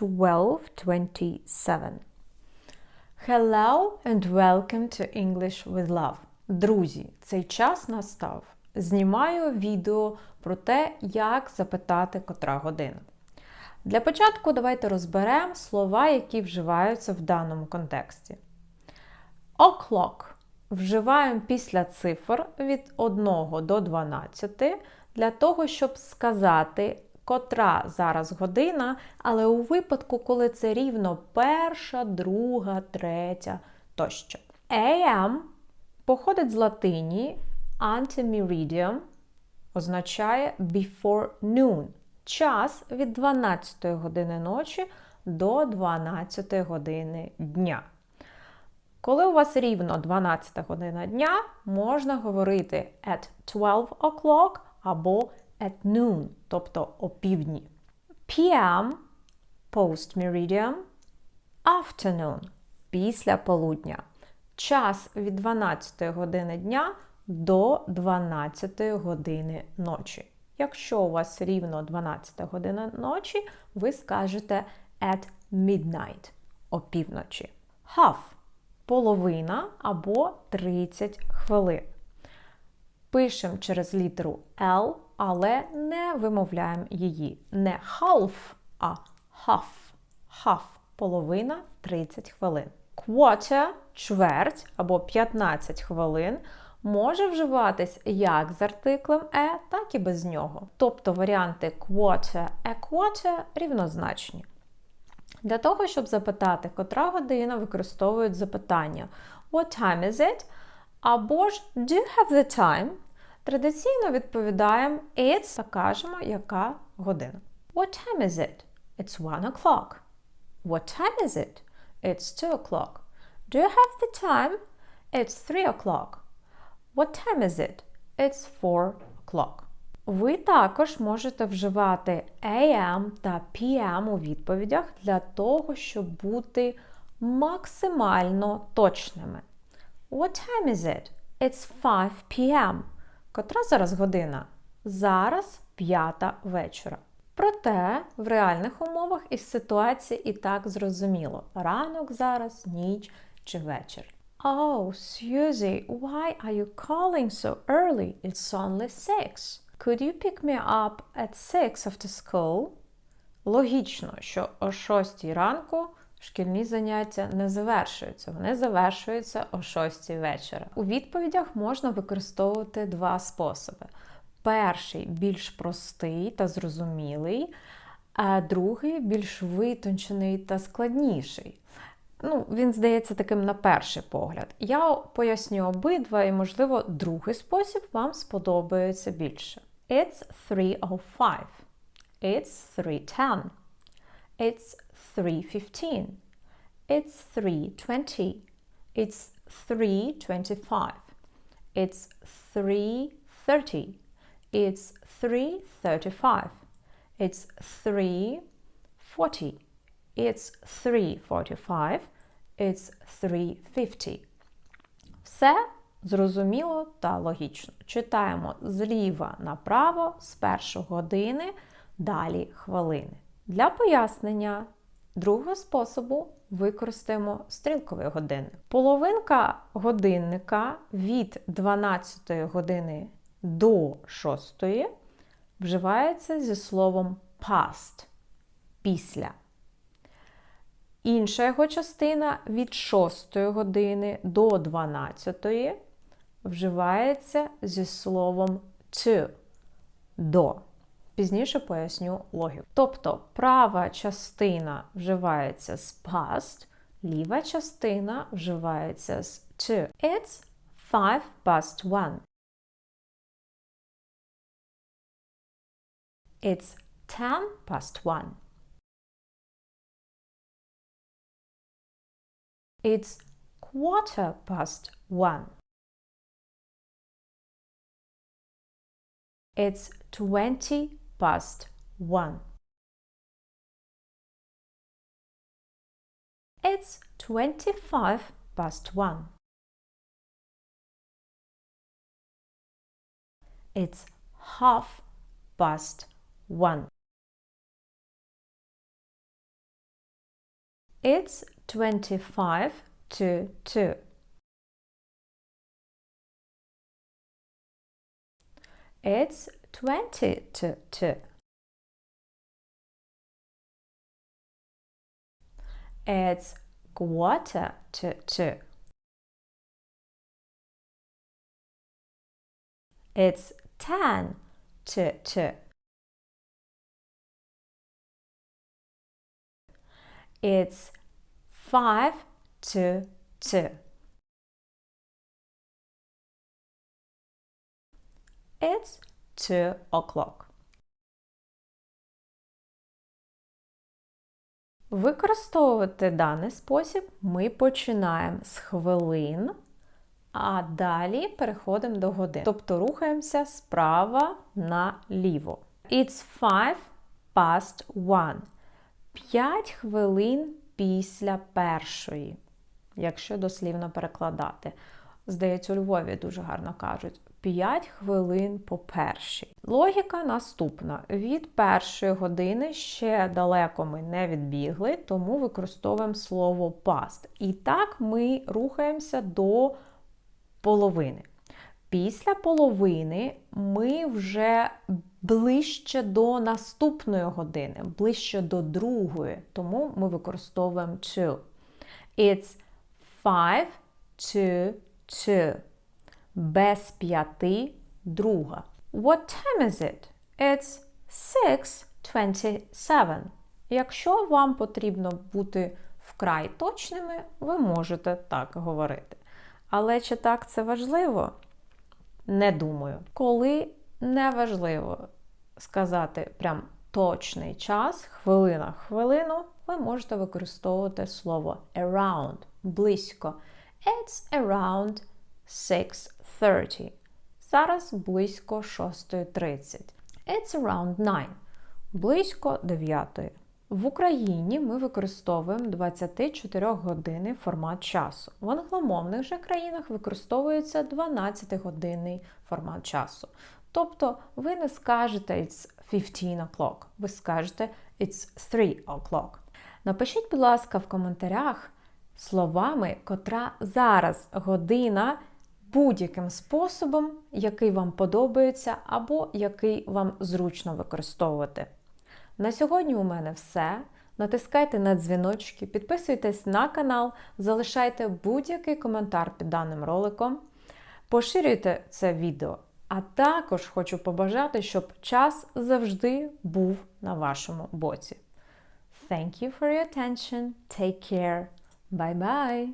12.27 Hello and welcome to English with Love. Друзі, цей час настав. Знімаю відео про те, як запитати котра година. Для початку давайте розберемо слова, які вживаються в даному контексті. O'clock вживаємо після цифр від 1 до 12 для того, щоб сказати, котра зараз година, але у випадку, коли це рівно перша, друга, третя тощо. AM походить з латині antemeridium означає before noon. Час від 12 години ночі до 12 години дня. Коли у вас рівно 12 година дня, можна говорити at 12 o'clock або at noon, тобто опівдні. PM post meridian afternoon після полудня. Час від 12 години дня до 12 години ночі. Якщо у вас рівно 12 година ночі, ви скажете at midnight опівночі. Half половина або 30 хвилин. Пишемо через літеру L, але не вимовляємо її. Не half, а half. Half половина 30 хвилин. Quarter чверть або 15 хвилин може вживатись як з артиклем е, так і без нього. Тобто варіанти quarter, a quarter рівнозначні. Для того, щоб запитати, котра година використовують запитання What time is it? Або ж Do you have the time? Традиційно відповідаємо It's та кажемо, яка година. What time is it? It's one o'clock. What time is it? It's two o'clock. Do you have the time? It's three o'clock. What time is it? It's four o'clock. Ви також можете вживати AM та PM у відповідях для того, щоб бути максимально точними. What time is it? It's 5 p.m. Котра зараз година? Зараз п'ята вечора. Проте в реальних умовах із ситуації і так зрозуміло: ранок зараз, ніч чи вечір. Oh, Susie, why are you calling so early? It's only six. Could you pick me up at six after school? Логічно, що о 6 ранку шкільні заняття не завершуються. Вони завершуються о 6 вечора. У відповідях можна використовувати два способи. Перший більш простий та зрозумілий, а другий більш витончений та складніший. Ну, Він здається таким на перший погляд. Я поясню обидва, і, можливо, другий спосіб вам сподобається більше. It's 3.05. It's 3.10. It's 3.15. It's 3.20. It's 3.25. It's 3.30. It's 3.35. It's 3.40. It's 3.45. It's 3.50. Все зрозуміло та логічно. Читаємо зліва направо з першої години, далі хвилини. Для пояснення другого способу використаємо стрілкові години. Половинка годинника від 12 години до 6 вживається зі словом past після. Інша його частина від 6 години до 12 вживається зі словом to до. Пізніше поясню логіку. Тобто права частина вживається з past, ліва частина вживається з to. It's five past one. It's ten past one. It's quarter past one. It's twenty past one. It's twenty-five past one. It's half past one. It's 25 to 2. It's twenty to two. It's quarter to two. It's ten to two. It's five to two. It's 2 o'clock. Використовувати даний спосіб ми починаємо з хвилин, а далі переходимо до годин. Тобто рухаємося справа наліво. It's 5 past one. 5 хвилин після першої, якщо дослівно перекладати. Здається, у Львові дуже гарно кажуть. 5 хвилин по першій. Логіка наступна: від першої години ще далеко ми не відбігли, тому використовуємо слово past. І так ми рухаємося до половини. Після половини ми вже ближче до наступної години, ближче до другої, тому ми використовуємо to. It's 5 to 2. Без п'яти друга. What time is it? It's 6.27. Якщо вам потрібно бути вкрай точними, ви можете так говорити. Але чи так це важливо? Не думаю. Коли не важливо сказати прям точний час, хвилина хвилину, ви можете використовувати слово around близько. It's around 6.30. Зараз близько 6.30. It's around 9. Близько 9. В Україні ми використовуємо 24 години формат часу. В англомовних же країнах використовується 12-годинний формат часу. Тобто ви не скажете it's 15 o'clock, ви скажете it's 3 o'clock. Напишіть, будь ласка, в коментарях словами, котра зараз година будь-яким способом, який вам подобається, або який вам зручно використовувати. На сьогодні у мене все. Натискайте на дзвіночки, підписуйтесь на канал, залишайте будь-який коментар під даним роликом, поширюйте це відео. А також хочу побажати, щоб час завжди був на вашому боці. Thank you for your attention. Take care. Bye bye.